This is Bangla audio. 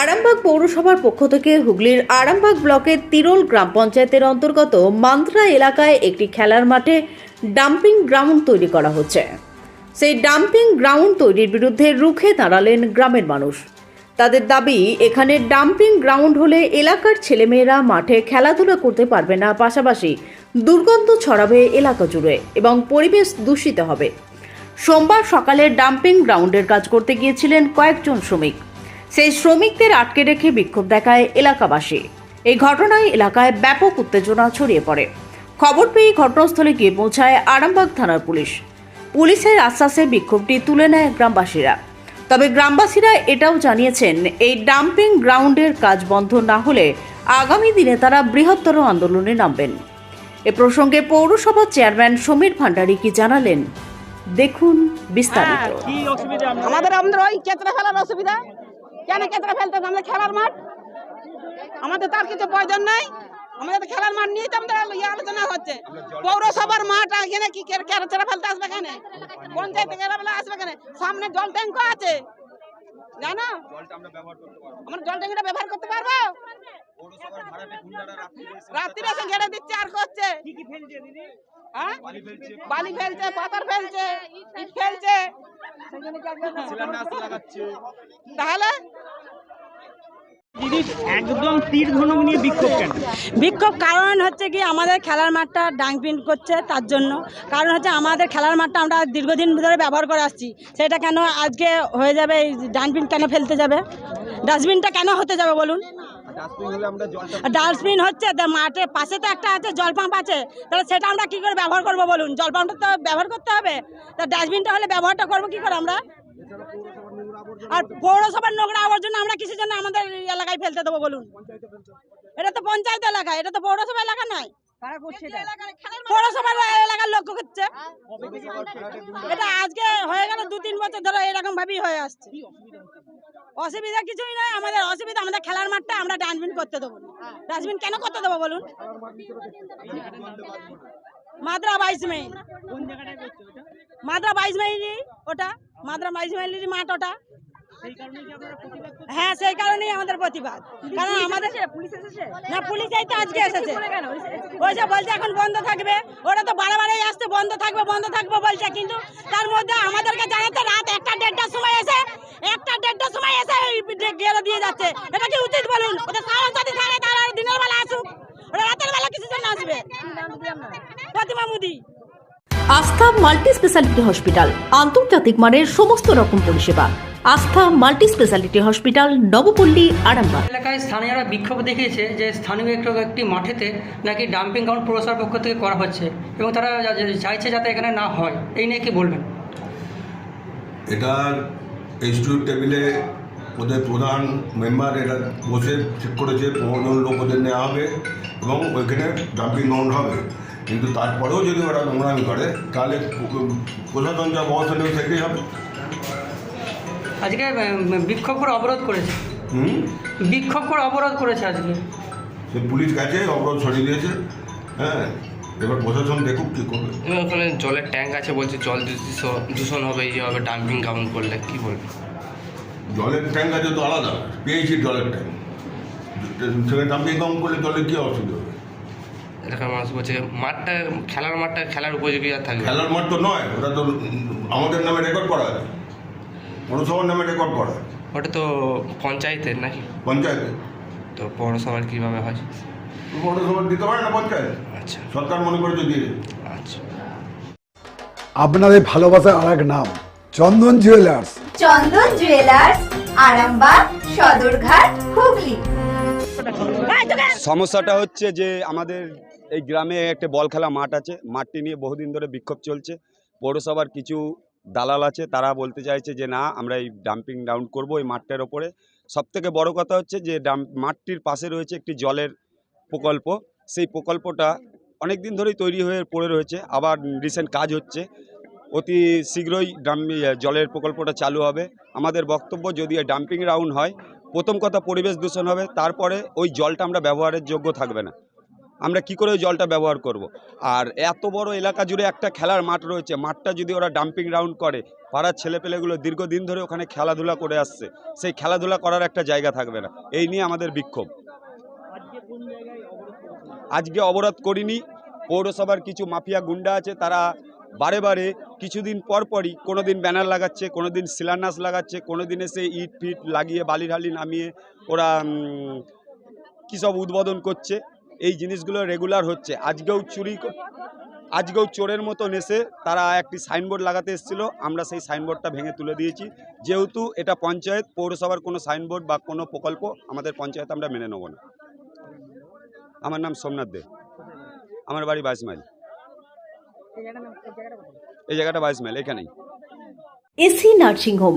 আরামবাগ পৌরসভার পক্ষ থেকে হুগলির আরামবাগ ব্লকের তিরোল গ্রাম পঞ্চায়েতের অন্তর্গত মান্ত্রা এলাকায় একটি খেলার মাঠে ডাম্পিং গ্রাউন্ড তৈরি করা হচ্ছে। সেই ডাম্পিং গ্রাউন্ড তৈরির বিরুদ্ধে রুখে দাঁড়ালেন গ্রামের মানুষ। তাদের দাবি, এখানে ডাম্পিং গ্রাউন্ড হলে এলাকার ছেলেমেয়েরা মাঠে খেলাধুলা করতে পারবে না, পাশাপাশি দুর্গন্ধ ছড়াবে এলাকা জুড়ে এবং পরিবেশ দূষিত হবে। সোমবার সকালে ডাম্পিং গ্রাউন্ডের কাজ করতে গিয়েছিলেন কয়েকজন শ্রমিক। সেই শ্রমিকদের আটকে রেখে বিক্ষোভ দেখায় এলাকাবাসী। এই ঘটনায় এলাকায় ব্যাপক উত্তেজনা ছড়িয়ে পড়ে। খবর পেয়ে ঘটনাস্থলে গিয়ে পৌঁছায় আরামবাগ থানার পুলিশ। পুলিশের আশ্বাসে বিক্ষোভটি তুলে নেয় গ্রামবাসীরা। তবে গ্রামবাসীরা এটাও জানিয়েছেন এই ডাম্পিং গ্রাউন্ডের কাজ বন্ধ না হলে আগামী দিনে তারা বৃহত্তর আন্দোলনে নামবেন। এ প্রসঙ্গে পৌরসভার চেয়ারম্যান সমীর ভান্ডারী কি জানালেন দেখুন বিস্তারিত। আপনার আমাদের আমাদের ওই কেতরা ফেলার অসুবিধা। কেন কেতরা ফেলতে হবে? আমাদের খেলার মাঠ। আমাদের তার কিছু প্রয়োজন নাই। আমাদের তো খেলার মাঠ নিয়েই তো আমাদের ইয়ে আলোচনা হচ্ছে। পৌরসভার মাঠ এখানে কি কেতরা ফেলতে আসবে কেন পঞ্চায়েত খেলা ফেলা আসবে কেন সামনে জল ট্যাঙ্ক আছে। জানো? আমরা জল ট্যাঙ্কটা ব্যবহার করতে পারব? রাত্রিরে এসে ঘেরে দিচ্ছে আর করছে। হ্যাঁ? বালি ফেলছে পাথর ফেলছে ইট ফেলছে। তাহলে একদম তীর ধনুক নিয়ে বিক্ষোভ কেন? বিক্ষোভ কারণ হচ্ছে কি আমাদের খেলার মাঠটা ডাংপিন করছে তার জন্য। কারণ হচ্ছে আমাদের খেলার মাঠটা আমরা দীর্ঘদিন ধরে ব্যবহার করে আসছি। সেটা কেন আজকে হয়ে যাবে এই ডাস্টবিন কেন ফেলতে যাবে? ডাস্টবিনটা কেন হতে যাবে বলুন? ডাস্টবিন হচ্ছে তো মাঠের পাশে তো একটা আছে জল পাম্প আছে। তাহলে সেটা আমরা কি করে ব্যবহার করব বলুন? জল পাম্পটা তো ব্যবহার করতে হবে। তা ডাস্টবিনটা হলে ব্যবহারটা করব কি করে আমরা? আর পৌরসভার নোংরা আবর্জনা আমরা কিসের জন্য আমাদের এলাকায় ফেলতে দেবো বলুন? এটা তো পঞ্চায়েত এলাকা এটা তো পৌরসভা এলাকা নয়। পৌরসভার এলাকার লোক করছে এটা আজকে হয়ে গেল দু তিন বছর ধরে এরকম ভাবেই হয়ে আসছে। অসুবিধা কিছুই নয় আমাদের অসুবিধা আমাদের খেলার মাঠটা আমরা ডাস্টবিন করতে দেবো। ডাস্টবিন কেন করতে দেবো বলুন? মাদ্রা বাইশ মাইল মাদ্রা বাইশ মাইলই ওটা মাদ্রা বাইশ মাইলেরই মাঠ ওটা। সেই কারণে কি আপনারা প্রতিবাদ করছেন? হ্যাঁ সেই কারণেই আমাদের প্রতিবাদ। কারণ আমাদের না পুলিশ এই তো আজকে এসেছে ওই যে বলছে এখন বন্ধ থাকবে। ওরা তো বারবারই আসছে বন্ধ থাকবে বন্ধ থাকবে বলছে। কিন্তু তার মধ্যে আমাদেরকে জানাতে রাত একটা দেড়টার সময় এসে একটা দেড়টার সময় এসে গেলে দিয়ে যাচ্ছে। এটা কি উচিত বলুন? ওদের সাহস যদি থাকে তারা আর দিনের বেলা আসুক। ওরা রাতের বেলা কিছু জন্য আসবে। প্রতিমা মুদি আস্থা মাল্টি স্পেশালিটি হসপিটাল আন্তর্জাতিক মানের সমস্ত রকম পরিষেবা। Astha multi speciality hospital Nabapalli Arambagh. এলাকায় স্থানীয়রা বিক্ষোভ দেখিয়েছে যে স্থানীয় একটু একটি মাঠেতে নাকি ডাম্পিং গ্রাউন্ড পৌরসভার পক্ষ থেকে করা হচ্ছে এবং তারা চাইছে যাতে এখানে না হয়। এই নিয়ে কি বলবেন? এটা ইনস্টিটিউট টেবিলে ওদের প্রধান মেম্বার এটা বসে ঠিক করেছে পনেরো জন লোক ওদের নেওয়া হবে এবং ওইখানে ডাম্পিং গ্রাউন্ড হবে। কিন্তু তারপরেও যদি ওরা নোংরামি করে তাহলে প্রশাসন যা ব্যবস্থা নেবে সেটাই হবে। আজকে বিক্ষোভ করে অবরোধ করেছে। হুম? বিক্ষোভ করে অবরোধ করেছে আজকে। সে পুলিশ গেছে অবরোধ সরিয়ে দিয়েছে। হ্যাঁ এবার প্রশাসন দেখুক কী করবে। ওখানে জলের ট্যাঙ্ক আছে বলছে জল দূষণ দূষণ হবে ইয়ে হবে ডাম্পিং গ্রাউন্ড করলে কি বলবে? জলের ট্যাঙ্ক আছে তো আলাদা পেয়েছি জলের ট্যাঙ্ক। সেখানে ডাম্পিং গ্রাউন্ড করলে জলের কী অসুবিধা? হবে এলাকার মানুষ বলছে মাঠটা খেলার মাঠটা খেলার উপযোগী আর থাকবে খেলার মাঠ তো নয় ওটা তো আমাদের নামে রেকর্ড করা আছে। পৌরসভার নামে রেকর্ড করা ওটা তো পঞ্চায়েতের নাকি? পঞ্চায়েতে তো পৌরসভার কীভাবে হয়? পৌরসভা দিতে পারে না পঞ্চায়েত। আচ্ছা। সরকার মনে করে যদি আচ্ছা। আপনাদের ভালোবাসার আর এক নাম চন্দন জুয়েলার্স চন্দন জুয়েলার্স আরামবাগ সদরঘাট হুগলি। সমস্যাটা হচ্ছে যে আমাদের এই গ্রামে একটা বল খেলা মাঠ আছে। মাঠটি নিয়ে বহুদিন ধরে বিক্ষোভ চলছে। পৌরসভার কিছু দালাল আছে, তারা বলতে চাইছে যে, না, আমরা এই ডাম্পিং ডাউন করব এই মাঠটার ওপরে। সবথেকে বড় কথা হচ্ছে যে, ডাম, মাঠটির পাশে রয়েছে একটি জলের প্রকল্প। সেই প্রকল্পটা অনেক দিন ধরেই তৈরি হয়ে পড়ে রয়েছে। আবার রিসেন্ট কাজ হচ্ছে। অতি শীঘ্রই ডাম জলের প্রকল্পটা চালু হবে। আমাদের বক্তব্য, যদি ডাম্পিং রাউন্ড হয়, প্রথম কথা পরিবেশ দূষণ হবে। তারপরে ওই জলটা আমরা ব্যবহারের যোগ্য থাকবে না। আমরা কি করে ওই জলটা ব্যবহার করব। আর এত বড় এলাকা জুড়ে একটা খেলার মাঠ রয়েছে, মাঠটা যদি ওরা ডাম্পিং রাউন্ড করে, পাড়ার ছেলেপেলেগুলো দীর্ঘদিন ধরে ওখানে খেলাধুলা করে আসছে, সেই খেলাধুলা করার একটা জায়গা থাকবে না। এই নিয়ে আমাদের বিক্ষোভ। আজকে অবরোধ করিনি, পৌরসভার কিছু মাফিয়া গুন্ডা আছে, তারা বারে বারে কিছুদিন পর পরই কোনো দিন ব্যানার লাগাচ্ছে কোনো দিন শিলান্যাস লাগাচ্ছে কোনো দিন এসে ইট ফিট লাগিয়ে বালি ঢালি নামিয়ে ওরা কী সব উদ্বোধন করছে। এই জিনিসগুলো রেগুলার হচ্ছে। আজকেও চুরি আজকেও চোরের মতন এসে তারা একটি সাইনবোর্ড লাগাতে এসেছিল। আমরা সেই সাইনবোর্ডটা ভেঙে তুলে দিয়েছি। যেহেতু এটা পঞ্চায়েত পৌরসভার কোনো সাইনবোর্ড বা কোনো প্রকল্প আমাদের পঞ্চায়েত আমরা মেনে নেব না। আমার নাম সোমনাথ দে। আমার বাড়ি বাইশ মাইল। এই জায়গাটা বাইশ মাইল এখানেই। AC nursing home